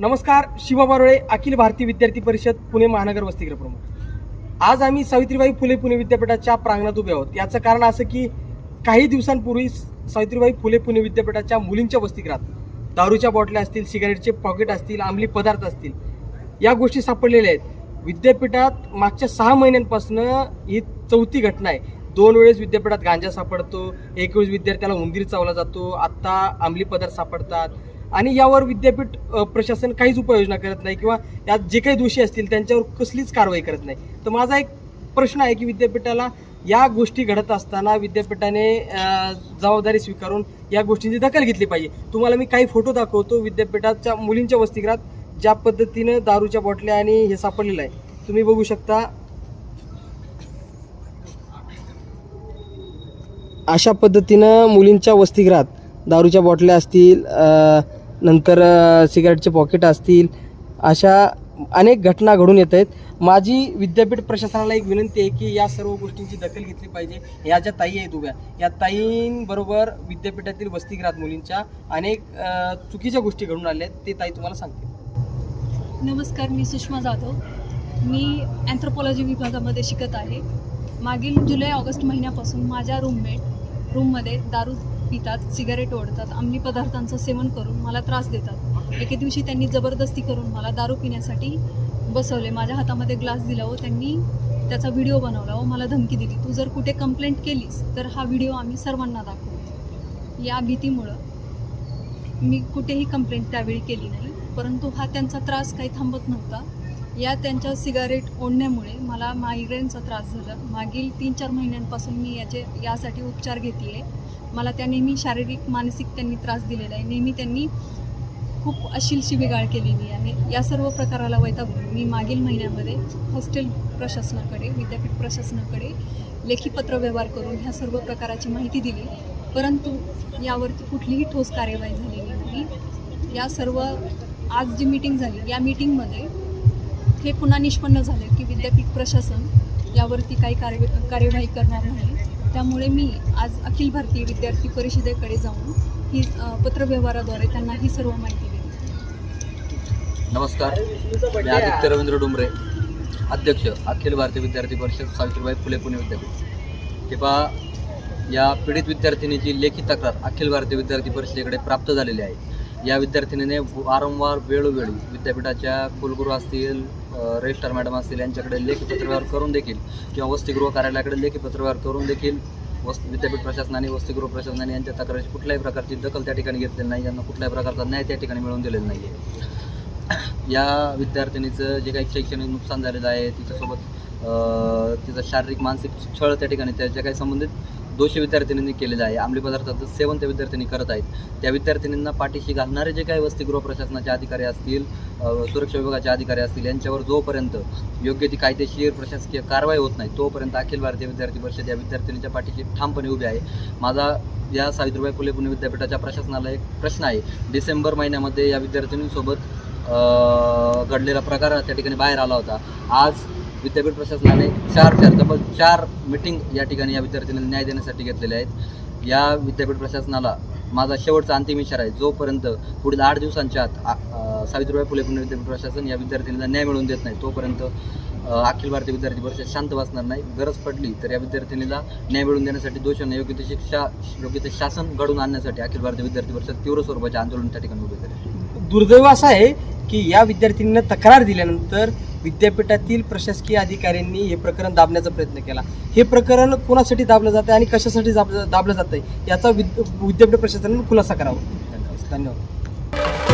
नमस्कार शिवा बारोळे अखिल भारतीय विद्यार्थी परिषद पुणे महानगर वसतिगृह प्रमुख. आज आम्ही सावित्रीबाई फुले पुणे विद्यापीठाच्या प्रांगणात उभे आहोत. याचं कारण असं की काही दिवसांपूर्वी सावित्रीबाई फुले पुणे विद्यापीठाच्या मुलींच्या वसतिगृहात दारूच्या बॉटल्या असतील सिगारेटचे पॉकेट असतील अंमली पदार्थ असतील या गोष्टी सापडलेल्या आहेत. विद्यापीठात मागच्या सहा महिन्यांपासून ही चौथी घटना आहे. दोन वेळेस विद्यापीठात गांजा सापडतो एक वेळेस विद्यार्थ्याला उंदीर चावला जातो आत्ता अंमली पदार्थ सापडतात. आणि यावर विद्यापीठ प्रशासन काहीच उपाययोजना करत नाही किंवा यात जे काही दोषी असतील त्यांच्यावर कसलीच कारवाई करत नाही. तर माझा एक प्रश्न आहे की विद्यापीठाला या गोष्टी घडत असताना विद्यापीठाने जबाबदारी स्वीकारून या गोष्टींची दखल घेतली पाहिजे. तुम्हाला मी काही फोटो दाखवतो विद्यापीठाच्या मुलींच्या वसतिगृहात ज्या पद्धतीनं दारूच्या बॉटल्या आणि हे सापडलेलं आहे. तुम्ही बघू शकता. अशा पद्धतीनं मुलींच्या वसतिगृहात दारूच्या बॉटल्या असतील नंतर सिगारेटचे पॉकेट असतील अशा अनेक घटना घडून येत आहेत. माझी विद्यापीठ प्रशासनाला एक विनंती आहे की या सर्व गोष्टींची दखल घेतली पाहिजे. या ज्या ताई आहेत उभ्या या ताईंबरोबर विद्यापीठातील वसतिगृहात मुलींच्या अनेक चुकीच्या गोष्टी घडून आल्या आहेत ते ताई तुम्हाला सांगते नमस्कार मी सुषमा जाधव. मी अँथ्रोपॉलॉजी विभागामध्ये शिकत आहे. मागील जुलै ऑगस्ट महिन्यापासून माझ्या रूममेट रूममध्ये दारू पितात सिगारेट ओढतात अंमली पदार्थांचं सेवन करून मला त्रास देतात. एके दिवशी त्यांनी जबरदस्ती करून मला दारू पिण्यासाठी बसवले. माझ्या हातामध्ये ग्लास दिला व त्यांनी त्याचा व्हिडिओ बनवला व मला धमकी दिली. तू जर कुठे कंप्लेंट केलीस तर हा व्हिडिओ आम्ही सर्वांना दाखवू. या भीतीमुळं मी कुठेही कंप्लेंट त्यावेळी केली नाही परंतु हा त्यांचा त्रास काही थांबत नव्हता. या त्यांच्या सिगारेट ओढण्यामुळे मला मायग्रेनचा त्रास झाला. मागील तीन चार महिन्यांपासून मी याचे यासाठी उपचार घेते आहे मला त्या नेहमी शारीरिक मानसिक त्यांनी त्रास दिलेला आहे. नेहमी त्यांनी खूप अशील शिबिगाळ केलेली आहे या सर्व प्रकाराला वैतागून मी मागील महिन्यामध्ये हॉस्टेल प्रशासनाकडे विद्यापीठ प्रशासनाकडे लेखी पत्रव्यवहार करून ह्या सर्व प्रकाराची माहिती दिली. परंतु यावरती कुठलीही ठोस कार्यवाही झालेली नाही. या सर्व आज जी मीटिंग झाली या मीटिंगमध्ये हे पुन्हा निष्पन्न झाले की विद्यापीठ प्रशासन यावरती काही कार्य कार्यवाही करणार नाही. त्यामुळे मी आज अखिल भारतीय विद्यार्थी परिषदेकडे जाऊन ही पत्रव्यवहाराद्वारे त्यांना ही सर्व माहिती दिली नमस्कार. मी आदित्य रवींद्र डुमरे अध्यक्ष अखिल भारतीय विद्यार्थी परिषद सावित्रीबाई फुले पुणे विद्यापीठ. तेव्हा या पीडित विद्यार्थिनीची लेखी तक्रार अखिल भारतीय विद्यार्थी परिषदेकडे प्राप्त झालेली आहे या विद्यार्थिनीने वारंवार वेळोवेळी विद्यापीठाच्या कुलगुरू असतील रजिस्ट्रार मॅडम असतील यांच्याकडे लेखी पत्रव्यवहार करून देखील किंवा वसतिगृह कार्यालयाकडे लेखी पत्रव्यवहार करून देखील वस्त विद्यापीठ प्रशासनाने वसतिगृह प्रशासनाने यांच्या तक्रारीची कुठल्याही प्रकारची दखल त्या ठिकाणी घेतलेली नाही यांना कुठल्याही प्रकारचा न्याय त्या ठिकाणी मिळवून दिलेला नाही आहे या विद्यार्थिनीचं जे काही शैक्षणिक नुकसान झालेलं आहे तिच्यासोबत तिचं शारीरिक मानसिक छळ त्या ठिकाणी त्याच्या काही संबंधित दोषी विद्यार्थिनींनी केलेलं आहे अंमली पदार्थाचं सेवन त्या विद्यार्थिनी करत आहेत. त्या विद्यार्थिनींना पाठीशी घालणारे जे काही वसतिगृह प्रशासनाचे अधिकारी असतील सुरक्षा विभागाचे अधिकारी असतील यांच्यावर जोपर्यंत योग्य ती कायदेशीर प्रशासकीय कारवाई होत नाही तोपर्यंत अखिल भारतीय विद्यार्थी परिषद या विद्यार्थिनीच्या पाठीशी ठामपणे उभी आहे. माझा या सावित्रीबाई फुले पुणे विद्यापीठाच्या प्रशासनाला एक प्रश्न आहे. डिसेंबर महिन्यामध्ये या विद्यार्थिनींसोबत घडलेला प्रकार त्या ठिकाणी बाहेर आला होता. आज विद्यापीठ प्रशासनाने चार चार तब्बल चार मिटिंग या ठिकाणी या विद्यार्थ्यांना न्याय देण्यासाठी घेतलेल्या आहेत. या विद्यापीठ प्रशासनाला माझा शेवटचा अंतिम इशारा आहे. जोपर्यंत पुढील आठ दिवसांच्या आत सावित्रीबाई फुले पुणे विद्यापीठ प्रशासन या विद्यार्थिनीला न्याय मिळवून देत नाही तोपर्यंत अखिल भारतीय विद्यार्थी परिषद शांत बसणार नाही. गरज पडली तर या विद्यार्थिनीला न्याय मिळवून देण्यासाठी दोषांना योग्य ते शिक्षा योग्य ते शासन घडवून आणण्यासाठी अखिल भारतीय विद्यार्थी परिषद तीव्र स्वरूपाचे आंदोलन त्या ठिकाणी उभे करेल दुर्दैव असं आहे की या विद्यार्थ्यांना तक्रार दिल्यानंतर विद्यापीठातील प्रशासकीय अधिकाऱ्यांनी हे प्रकरण दाबण्याचा प्रयत्न केला. हे प्रकरण कोणासाठी दाबलं जातं आणि कशासाठी दाबलं दाबलं जातं याचा विद विद्यापीठ प्रशासनानं खुलासा करावा. धन्यवाद.